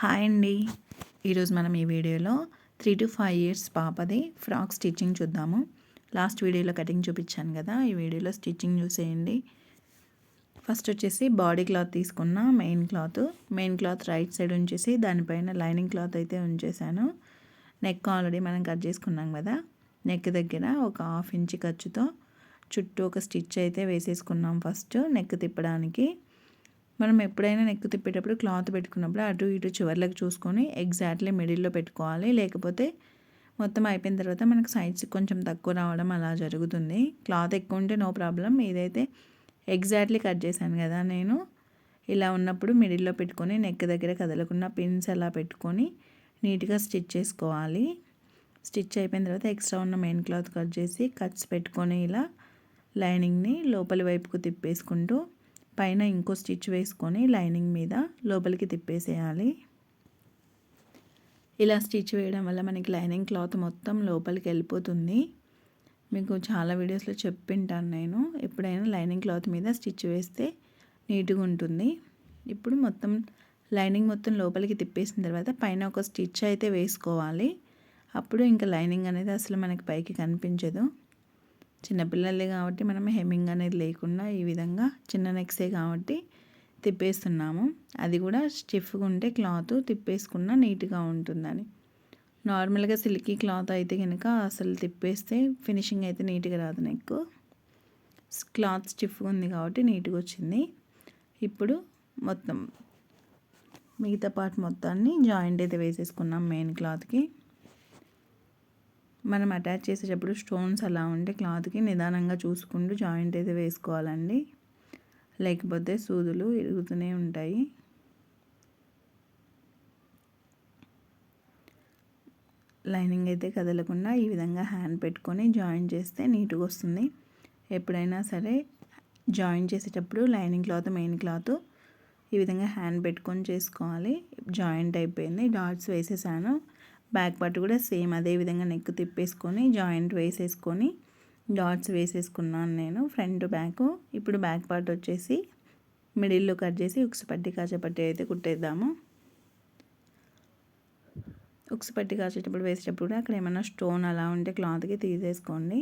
Hi అండి. ఈరోజు మనం ఈ వీడియోలో త్రీ టు ఫైవ్ ఇయర్స్ పాపది ఫ్రాక్ స్టిచ్చింగ్ చూద్దాము. లాస్ట్ వీడియోలో కటింగ్ చూపించాను కదా ఈ వీడియోలో స్టిచ్చింగ్ చూసేయండి. ఫస్ట్ వచ్చేసి బాడీ క్లాత్ తీసుకున్న main cloth. Main cloth right side ఉంచేసి దానిపైన లైనింగ్ క్లాత్ అయితే ఉంచేసాను నెక్ ఆల్రెడీ మనం కట్ చేసుకున్నాం కదా నెక్ దగ్గర ఒక హాఫ్ ఇంచ్ ఖర్చుతో చుట్టూ ఒక స్టిచ్ అయితే వేసేసుకున్నాం ఫస్ట్ నెక్ తిప్పడానికి. మనం ఎప్పుడైనా నెక్ తిప్పేటప్పుడు క్లాత్ పెట్టుకున్నప్పుడు అటు ఇటు చివర్లకు చూసుకొని ఎగ్జాక్ట్లీ మిడిల్లో పెట్టుకోవాలి. లేకపోతే మొత్తం అయిపోయిన తర్వాత మనకు సైడ్స్ కొంచెం తక్కువ రావడం అలా జరుగుతుంది. క్లాత్ ఎక్కువ ఉంటే నో ప్రాబ్లం ఇదైతే ఎగ్జాక్ట్లీ కట్ చేశాను కదా నేను ఇలా ఉన్నప్పుడు మిడిల్లో పెట్టుకొని నెక్ దగ్గర కదలకుండా పిన్స్ అలా పెట్టుకొని నీట్గా స్టిచ్ చేసుకోవాలి. స్టిచ్ అయిపోయిన తర్వాత ఎక్స్ట్రా ఉన్న మెయిన్ క్లాత్ కట్ చేసి కట్స్ పెట్టుకొని ఇలా లైనింగ్ని లోపలి వైపుకు తిప్పేసుకుంటూ పైన ఇంకో స్టిచ్ వేసుకొని లైనింగ్ మీద లోపలికి తిప్పేసేయాలి. ఇలా స్టిచ్ వేయడం వల్ల మనకి లైనింగ్ క్లాత్ మొత్తం లోపలికి వెళ్ళిపోతుంది. మీకు చాలా వీడియోస్లో చెప్పింటాను నేను. ఎప్పుడైనా లైనింగ్ క్లాత్ మీద స్టిచ్ వేస్తే నీట్గా ఉంటుంది. ఇప్పుడు మొత్తం లైనింగ్ మొత్తం లోపలికి తిప్పేసిన తర్వాత పైన ఒక స్టిచ్ అయితే వేసుకోవాలి. అప్పుడు ఇంకా లైనింగ్ అనేది అసలు మనకి పైకి కనిపించదు. చిన్నపిల్లలే కాబట్టి మనం హెమ్మింగ్ అనేది లేకుండా ఈ విధంగా చిన్న నెక్సే కాబట్టి తిప్పేస్తున్నాము. అది కూడా స్టిఫ్గా ఉంటే క్లాత్ తిప్పేసుకున్న నీట్గా ఉంటుందని. నార్మల్గా సిల్కీ క్లాత్ అయితే కనుక అసలు తిప్పేస్తే ఫినిషింగ్ అయితే నీట్గా రాదు నెక్ క్లాత్ స్టిఫ్గా ఉంది కాబట్టి నీట్గా వచ్చింది. ఇప్పుడు మొత్తం మిగతా పార్ట్ మొత్తాన్ని జాయింట్ అయితే వేసేసుకున్నాం మెయిన్ క్లాత్కి. మనం అటాచ్ చేసేటప్పుడు స్టోన్స్ అలా ఉంటే క్లాత్కి నిదానంగా చూసుకుంటూ జాయింట్ అయితే వేసుకోవాలండి. లేకపోతే సూదులు ఇరుగుతూనే ఉంటాయి. లైనింగ్ అయితే కదలకుండా ఈ విధంగా హ్యాండ్ పెట్టుకొని జాయిన్ చేస్తే నీట్గా వస్తుంది. ఎప్పుడైనా సరే జాయిన్ చేసేటప్పుడు లైనింగ్ క్లాత్ మెయిన్ క్లాత్ ఈ విధంగా హ్యాండ్ పెట్టుకొని చేసుకోవాలి. జాయింట్ అయిపోయింది. డాట్స్ వేసేసాను. బ్యాక్ పార్ట్ కూడా సేమ్ అదే విధంగా నెక్ తిప్పేసుకొని జాయింట్ వేసేసుకొని డాట్స్ వేసేసుకున్నాను నేను ఫ్రంట్ బ్యాక్. ఇప్పుడు బ్యాక్ పార్ట్ వచ్చేసి మిడిల్లో కట్ చేసి ఉక్స్ పట్టి కాచపట్టి అయితే కుట్టేద్దాము. ఉక్స్ పట్టి కాచేటప్పుడు వేసేటప్పుడు కూడా అక్కడ ఏమైనా స్టోన్ అలా ఉంటే క్లాత్కి తీసేసుకోండి.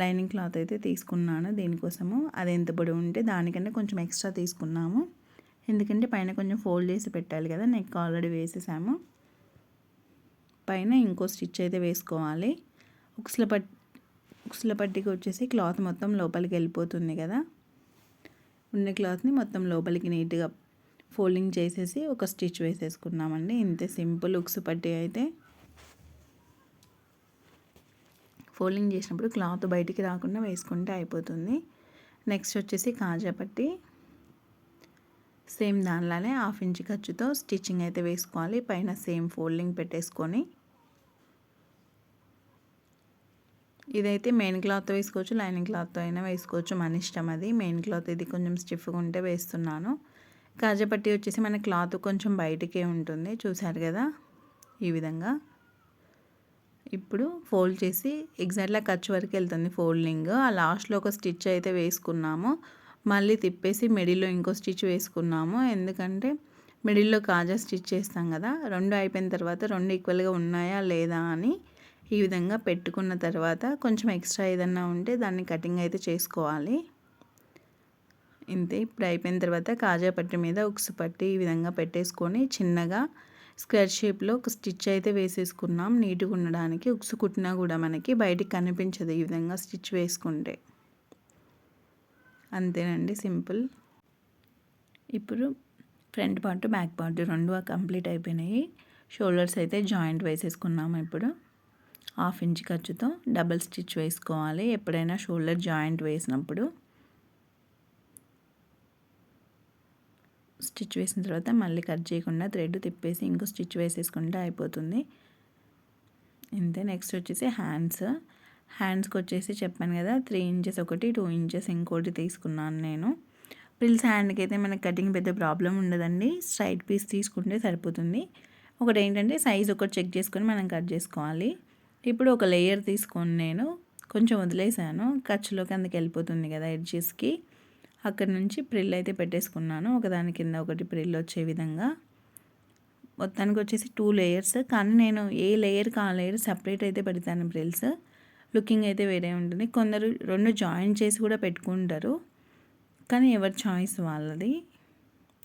లైనింగ్ క్లాత్ అయితే తీసుకున్నాను దీనికోసము. అది ఎంత పొడి ఉంటే దానికంటే కొంచెం ఎక్స్ట్రా తీసుకున్నాము. ఎందుకంటే పైన కొంచెం ఫోల్డ్ చేసి పెట్టాలి కదా నెక్ ఆల్రెడీ వేసేసాము. పైన ఇంకో స్టిచ్ అయితే వేసుకోవాలి. ఉక్స్ల పట్ ఉక్స్ల పట్టికి వచ్చేసి క్లాత్ మొత్తం లోపలికి వెళ్ళిపోతుంది కదా. ఉన్న క్లాత్ని మొత్తం లోపలికి నీట్గా ఫోల్డింగ్ చేసేసి ఒక స్టిచ్ వేసేసుకున్నామండి. ఇంతే సింపుల్ ఉక్స్ పట్టి అయితే. ఫోల్డింగ్ చేసినప్పుడు క్లాత్ బయటికి రాకుండా వేసుకుంటే అయిపోతుంది. నెక్స్ట్ వచ్చేసి కాజా పట్టి. సేమ్ దానిలానే హాఫ్ ఇంచ్ ఖర్చుతో స్టిచ్చింగ్ అయితే వేసుకోవాలి. పైన సేమ్ ఫోల్డింగ్ పెట్టేసుకొని. ఇదైతే మెయిన్ క్లాత్ వేసుకోవచ్చు లైనింగ్ క్లాత్తో అయినా వేసుకోవచ్చు. మన ఇష్టం అది. మెయిన్ క్లాత్ ఇది కొంచెం స్టిఫ్గా ఉంటే వేస్తున్నాను. కాజపట్టి వచ్చేసి మన క్లాత్ కొంచెం బయటికే ఉంటుంది. చూశారు కదా? ఈ విధంగా. ఇప్పుడు ఫోల్డ్ చేసి ఎగ్జాక్ట్లా ఖర్చు వరకు వెళ్తుంది ఫోల్డింగ్. ఆ లాస్ట్లో ఒక స్టిచ్ అయితే వేసుకున్నాము. మళ్ళీ తిప్పేసి మిడిల్లో ఇంకో స్టిచ్ వేసుకున్నాము. ఎందుకంటే మిడిల్లో కాజా స్టిచ్ చేస్తాం కదా రెండు అయిపోయిన తర్వాత రెండు ఈక్వల్గా ఉన్నాయా లేదా అని ఈ విధంగా పెట్టుకున్న తర్వాత కొంచెం ఎక్స్ట్రా ఏదన్నా ఉంటే దాన్ని కటింగ్ అయితే చేసుకోవాలి. ఇంతే ఇప్పుడు అయిపోయిన తర్వాత కాజా పట్టి మీద ఉక్స్ పట్టి ఈ విధంగా పెట్టేసుకొని చిన్నగా స్క్వేర్ షేప్లో ఒక స్టిచ్ అయితే వేసేసుకున్నాం. నీట్గా ఉండడానికి ఉక్స్ కుట్టినా కూడా మనకి బయటికి కనిపించదు ఈ విధంగా స్టిచ్ వేసుకుంటే. అంతేనండి సింపుల్. ఇప్పుడు ఫ్రంట్ పార్ట్ బ్యాక్ పార్ట్ రెండు కంప్లీట్ అయిపోయినాయి. షోల్డర్స్ అయితే జాయింట్ వేసేసుకున్నాము ఇప్పుడు. హాఫ్ ఇంచ్ ఖర్చుతో డబల్ స్టిచ్ వేసుకోవాలి. ఎప్పుడైనా షోల్డర్ జాయింట్ వేసినప్పుడు. స్టిచ్ వేసిన తర్వాత మళ్ళీ కట్ చేయకుండా థ్రెడ్ తిప్పేసి ఇంకో స్టిచ్ వేసేసుకుంటే అయిపోతుంది. ఇంతే నెక్స్ట్ వచ్చేసి హ్యాండ్స్. హ్యాండ్స్కి వచ్చేసి చెప్పాను కదా త్రీ ఇంచెస్ ఒకటి టూ ఇంచెస్ ఇంకోటి తీసుకున్నాను నేను. ప్రిల్స్ హ్యాండ్కి అయితే మనకి కటింగ్ పెద్ద ప్రాబ్లం ఉండదండి. స్ట్రైట్ పీస్ తీసుకుంటే సరిపోతుంది. ఒకటి ఏంటంటే సైజ్ ఒకటి చెక్ చేసుకొని మనం కట్ చేసుకోవాలి. ఇప్పుడు ఒక లేయర్ తీసుకొని నేను కొంచెం వదిలేసాను. ఖర్చులోకి అందుకు వెళ్ళిపోతుంది కదా ఎడ్జెస్కి. అక్కడ నుంచి ప్రిల్ అయితే పెట్టేసుకున్నాను. ఒకదాని కింద ఒకటి ప్రిల్ వచ్చే విధంగా. మొత్తానికి వచ్చేసి టూ లేయర్స్. కానీ నేను ఏ లేయర్కి ఆ లేయర్ సపరేట్ అయితే పెడతాను ప్రిల్స్. లుకింగ్ అయితే వేరే ఉంటుంది. కొందరు రెండు జాయిన్ చేసి కూడా పెట్టుకుంటారు. కానీ ఎవరి చాయిస్ వాళ్ళది.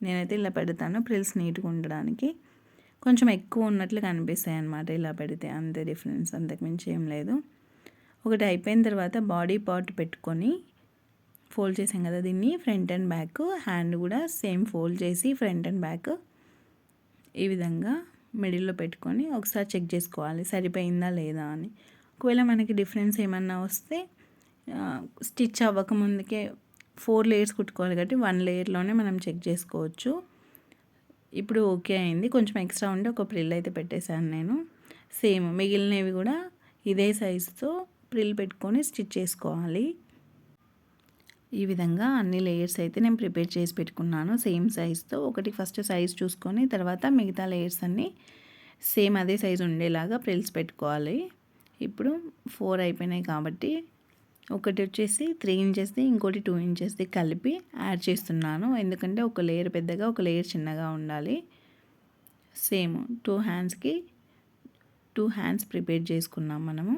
నేనైతే ఇలా పెడతాను ప్రిల్స్ నీట్గా ఉండడానికి. కొంచెం ఎక్కువ ఉన్నట్లు కనిపిస్తాయి అన్నమాట ఇలా పెడితే. అంతే డిఫరెన్స్ అంతకుమించి ఏం లేదు. ఒకటి అయిపోయిన తర్వాత బాడీ పార్ట్ పెట్టుకొని ఫోల్డ్ చేసాం కదా దీన్ని. ఫ్రంట్ అండ్ బ్యాక్ హ్యాండ్ కూడా సేమ్ ఫోల్డ్ చేసి ఫ్రంట్ అండ్ బ్యాక్ ఈ విధంగా మిడిల్లో పెట్టుకొని ఒకసారి చెక్ చేసుకోవాలి. సరిపోయిందా లేదా అని. ఒకవేళ మనకి డిఫరెన్స్ ఏమన్నా వస్తే స్టిచ్ అవ్వకముందుకే ఫోర్ లేయర్స్ కుట్టుకోవాలి కాబట్టి వన్ లేయర్లోనే మనం చెక్ చేసుకోవచ్చు. ఇప్పుడు ఓకే అయింది. కొంచెం ఎక్స్ట్రా ఉండి ఒక ప్రిల్ అయితే పెట్టేశాను నేను. సేమ్ మిగిలినవి కూడా ఇదే సైజుతో ప్రిల్ పెట్టుకొని స్టిచ్ చేసుకోవాలి. ఈ విధంగా అన్ని లేయర్స్ అయితే నేను ప్రిపేర్ చేసి పెట్టుకున్నాను. సేమ్ సైజుతో ఒకటి ఫస్ట్ సైజ్ చూసుకొని తర్వాత మిగతా లేయర్స్ అన్నీ సేమ్ అదే సైజు ఉండేలాగా ప్రిల్స్ పెట్టుకోవాలి. ఇప్పుడు ఫోర్ అయిపోయినాయి కాబట్టి ఒకటి వచ్చేసి త్రీ ఇంచెస్ది ఇంకోటి టూ ఇంచెస్ది కలిపి యాడ్ చేస్తున్నాను. ఎందుకంటే ఒక లేయర్ పెద్దగా ఒక లేయర్ చిన్నగా ఉండాలి. సేమ్ టూ హ్యాండ్స్కి టూ హ్యాండ్స్ ప్రిపేర్ చేసుకున్నాం మనము.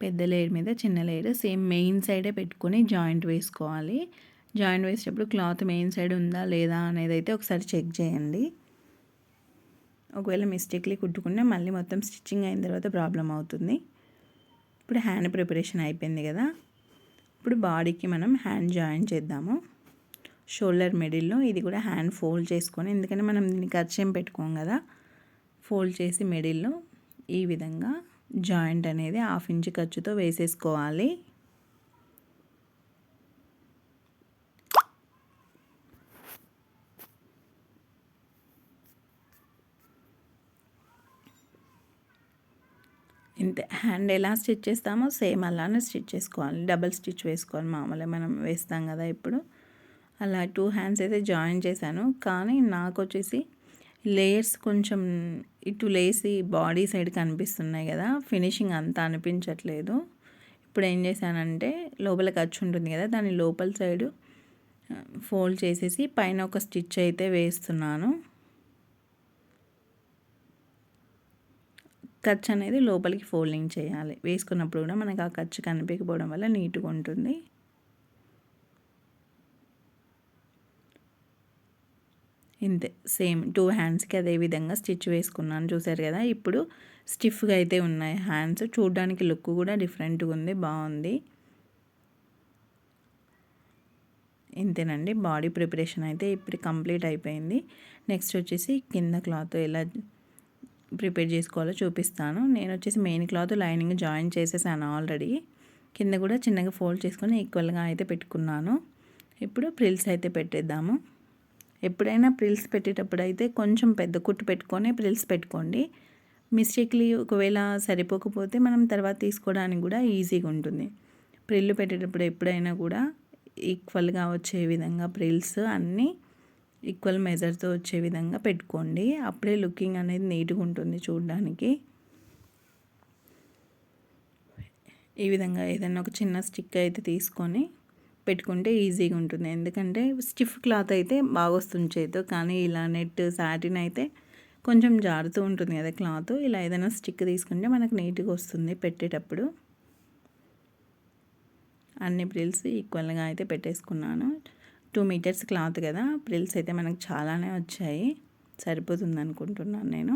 పెద్ద లేయర్ మీద చిన్న లేయర్. సేమ్ మెయిన్ సైడే పెట్టుకొని జాయింట్ వేసుకోవాలి. జాయింట్ వేసేటప్పుడు క్లాత్ మెయిన్ సైడ్ ఉందా లేదా అనేది అయితే ఒకసారి చెక్ చేయండి. ఒకవేళ మిస్టేక్లీ కుట్టుకుంటే మళ్ళీ మొత్తం స్టిచ్చింగ్ అయిన తర్వాత ప్రాబ్లం అవుతుంది. ఇప్పుడు హ్యాండ్ ప్రిపరేషన్ అయిపోయింది కదా. ఇప్పుడు బాడీకి మనం హ్యాండ్ జాయిన్ చేద్దాము. షోల్డర్ మిడిల్లో ఇది కూడా హ్యాండ్ ఫోల్డ్ చేసుకొని ఎందుకంటే మనం దీన్ని ఖర్చేం పెట్టుకోం కదా. ఫోల్డ్ చేసి మిడిల్లో ఈ విధంగా జాయింట్ అనేది హాఫ్ ఇంచ్ ఖర్చుతో వేసేసుకోవాలి. ఇంతే. హ్యాండ్ ఎలా స్టిచ్ చేస్తామో సేమ్ అలానే స్టిచ్ చేసుకోవాలి. డబల్ స్టిచ్ వేసుకోవాలి. మామూలుగా మనం వేస్తాం కదా ఇప్పుడు. అలా టూ హ్యాండ్స్ అయితే జాయిన్ చేశాను. కానీ నాకు వచ్చేసి లేయర్స్ కొంచెం ఇటు లేసి బాడీ సైడ్ కనిపిస్తున్నాయి కదా. ఫినిషింగ్ అంతా అనిపించట్లేదు. ఇప్పుడు ఏం చేశానంటే లోపల ఖర్చు ఉంటుంది కదా. దాని లోపల సైడు ఫోల్డ్ చేసేసి పైన ఒక స్టిచ్ అయితే వేస్తున్నాను. ఖర్చు అనేది లోపలికి ఫోల్డింగ్ చేయాలి. వేసుకున్నప్పుడు కూడా మనకు ఆ ఖర్చు కనిపించకపోవడం వల్ల నీట్గా ఉంటుంది. ఇంతే. సేమ్ టూ హ్యాండ్స్కి అదే విధంగా స్టిచ్ వేసుకున్నాను. చూసారు కదా ఇప్పుడు స్టిఫ్గా అయితే ఉన్నాయి హ్యాండ్స్. చూడడానికి లుక్ కూడా డిఫరెంట్గా ఉంది బాగుంది. ఇంతేనండి. బాడీ ప్రిపరేషన్ అయితే ఇప్పుడు కంప్లీట్ అయిపోయింది. నెక్స్ట్ వచ్చేసి కింద క్లాత్ ఎలా ప్రిపేర్ చేసుకోవాలో చూపిస్తాను. నేను వచ్చేసి మెయిన్ క్లాత్ లైనింగ్ జాయిన్ చేసేసాను ఆల్రెడీ కింద కూడా చిన్నగా ఫోల్డ్ చేసుకొని ఈక్వల్గా అయితే పెట్టుకున్నాను. ఇప్పుడు ప్రిల్స్ అయితే పెట్టేద్దాము. ఎప్పుడైనా ప్రిల్స్ పెట్టేటప్పుడు అయితే కొంచెం పెద్ద కుట్టు పెట్టుకొని ప్రిల్స్ పెట్టుకోండి. మిస్టేక్లీ ఒకవేళ సరిపోకపోతే మనం తర్వాత తీసుకోవడానికి కూడా ఈజీగా ఉంటుంది. ప్రిల్లు పెట్టేటప్పుడు ఎప్పుడైనా కూడా ఈక్వల్గా వచ్చే విధంగా ప్రిల్స్ అన్నీ ఈక్వల్ మెజర్తో వచ్చే విధంగా పెట్టుకోండి. అప్పుడే లుకింగ్ అనేది నీట్గా ఉంటుంది చూడడానికి. ఈ విధంగా ఏదైనా ఒక చిన్న స్టిక్ అయితే తీసుకొని పెట్టుకుంటే ఈజీగా ఉంటుంది. ఎందుకంటే స్టిఫ్ క్లాత్ అయితే బాగా వస్తుంది చేతితో కానీ ఇలా నెట్ సాటిన్ అయితే కొంచెం జారుతూ ఉంటుంది కదా క్లాత్. ఇలా ఏదైనా స్టిక్ తీసుకుంటే మనకు నీట్గా వస్తుంది పెట్టేటప్పుడు. అన్ని ప్రిల్స్ ఈక్వల్గా అయితే పెట్టేసుకున్నాను. టూ మీటర్స్ క్లాత్ కదా ప్రిల్స్ అయితే మనకు చాలానే వచ్చాయి. సరిపోతుంది అనుకుంటున్నాను నేను.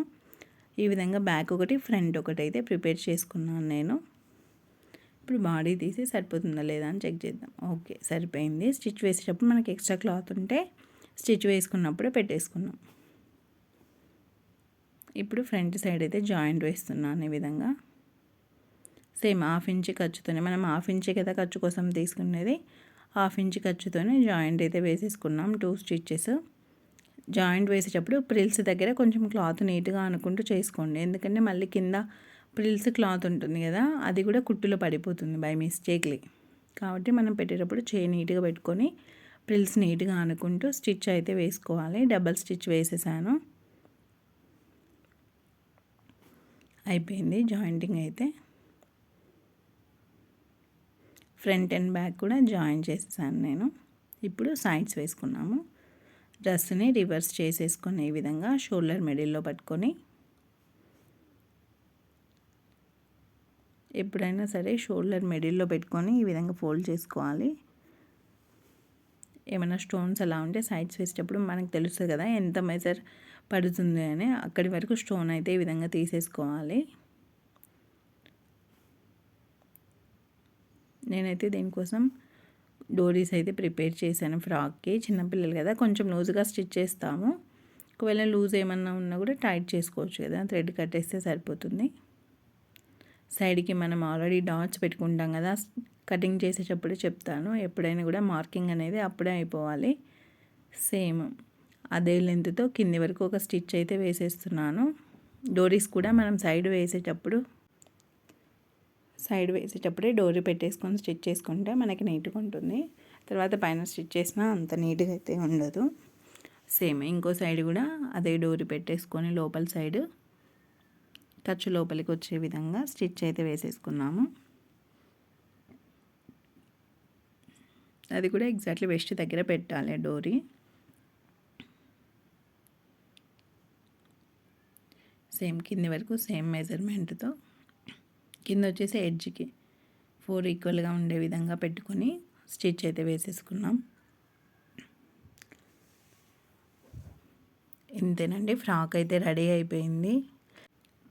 ఈ విధంగా బ్యాక్ ఒకటి ఫ్రంట్ ఒకటి అయితే ప్రిపేర్ చేసుకున్నాను నేను. ఇప్పుడు బాడీ తీసి సరిపోతుందా లేదా అని చెక్ చేద్దాం. ఓకే సరిపోయింది. స్టిచ్ వేసేటప్పుడు మనకి ఎక్స్ట్రా క్లాత్ ఉంటే స్టిచ్ వేసుకున్నప్పుడే పెట్టేసుకున్నాం. ఇప్పుడు ఫ్రంట్ సైడ్ అయితే జాయింట్ వేస్తున్నాను ఈ విధంగా. సేమ్ హాఫ్ ఇంచ్ ఖర్చుతోనే మనం హాఫ్ ఇంచే కదా ఖర్చు కోసం తీసుకునేది. హాఫ్ ఇంచ్ ఖర్చుతోనే జాయింట్ అయితే వేసేసుకున్నాం టూ స్టిచ్చెస్. జాయింట్ వేసేటప్పుడు ప్రిల్స్ దగ్గర కొంచెం క్లాత్ నీట్గా అనుకుంటూ చేసుకోండి. ఎందుకంటే మళ్ళీ కింద ప్రిల్స్ క్లాత్ ఉంటుంది కదా అది కూడా కుట్టులో పడిపోతుంది బై మిస్టేక్లీ. కాబట్టి మనం పెట్టేటప్పుడు చేయి నీట్గా పెట్టుకొని ప్రిల్స్ నీట్గా అనుకుంటూ స్టిచ్ అయితే వేసుకోవాలి. డబల్ స్టిచ్ వేసేసాను. అయిపోయింది జాయింటింగ్ అయితే. ఫ్రంట్ అండ్ బ్యాక్ కూడా జాయిన్ చేసేసాను నేను. ఇప్పుడు సైడ్స్ వేసుకున్నాము. డ్రెస్ని రివర్స్ చేసేసుకొని ఈ విధంగా షోల్డర్ మిడిల్లో పట్టుకొని ఎప్పుడైనా సరే షోల్డర్ మిడిల్లో పెట్టుకొని ఈ విధంగా ఫోల్డ్ చేసుకోవాలి. ఏమైనా స్టోన్స్ అలా ఉంటే సైడ్స్ వేసేటప్పుడు మనకు తెలుస్తుంది కదా ఎంత మెజర్ పడుతుంది అని. అక్కడి వరకు స్టోన్ అయితే ఈ విధంగా తీసేసుకోవాలి. నేనైతే దీనికోసం డోరీస్ అయితే ప్రిపేర్ చేశాను ఫ్రాక్కి. చిన్నపిల్లలు కదా కొంచెం లూజ్గా స్టిచ్ చేస్తాము. ఒకవేళ లూజ్ ఏమన్నా ఉన్నా కూడా టైట్ చేసుకోవచ్చు కదా థ్రెడ్ కట్టేస్తే సరిపోతుంది. సైడ్కి మనం ఆల్రెడీ డాట్స్ పెట్టుకుంటాం కదా కటింగ్ చేసేటప్పుడు చెప్తాను ఎప్పుడైనా కూడా మార్కింగ్ అనేది అప్పుడే అయిపోవాలి. సేమ్ అదే లెంత్తో కింది వరకు ఒక స్టిచ్ అయితే వేసేస్తున్నాను. డోరీస్ కూడా మనం సైడ్ వేసేటప్పుడు సైడ్ వేసేటప్పుడే డోరీ పెట్టేసుకొని స్టిచ్ చేసుకుంటే మనకి నీట్గా ఉంటుంది. తర్వాత పైన స్టిచ్ చేసినా అంత నీట్గా అయితే ఉండదు. సేమ్ ఇంకో సైడ్ కూడా అదే డోరీ పెట్టేసుకొని లోపల సైడ్ ఖర్చు లోపలికి వచ్చే విధంగా స్టిచ్ అయితే వేసేసుకున్నాము. అది కూడా ఎగ్జాక్ట్లీ వెస్ట్ దగ్గర పెట్టాలి డోరీ. సేమ్ కింది వరకు సేమ్ మెజర్మెంట్తో కింద వచ్చేసి ఎడ్జ్కి. ఫోర్ ఈక్వల్గా ఉండే విధంగా పెట్టుకొని స్టిచ్ అయితే వేసేసుకున్నాం. ఇంతేనండి. ఫ్రాక్ అయితే రెడీ అయిపోయింది.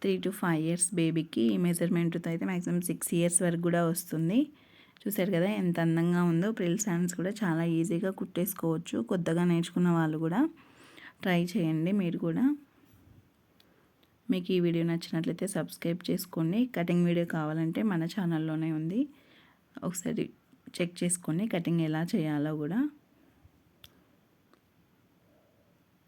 త్రీ టు ఫైవ్ ఇయర్స్ బేబీకి ఈ మెజర్మెంట్తో అయితే మ్యాక్సిమం సిక్స్ ఇయర్స్ వరకు కూడా వస్తుంది. చూసారు కదా ఎంత అందంగా ఉందో. ప్రిల్ శాండ్స్ కూడా చాలా ఈజీగా కుట్టేసుకోవచ్చు. కొత్తగా నేర్చుకున్న వాళ్ళు కూడా ట్రై చేయండి మీరు కూడా. మీకు ఈ వీడియో నచ్చినట్లయితే సబ్స్క్రైబ్ చేసుకోండి. కటింగ్ వీడియో కావాలంటే మన ఛానల్లోనే ఉంది. ఒకసారి చెక్ చేసుకోండి కటింగ్ ఎలా చేయాలో కూడా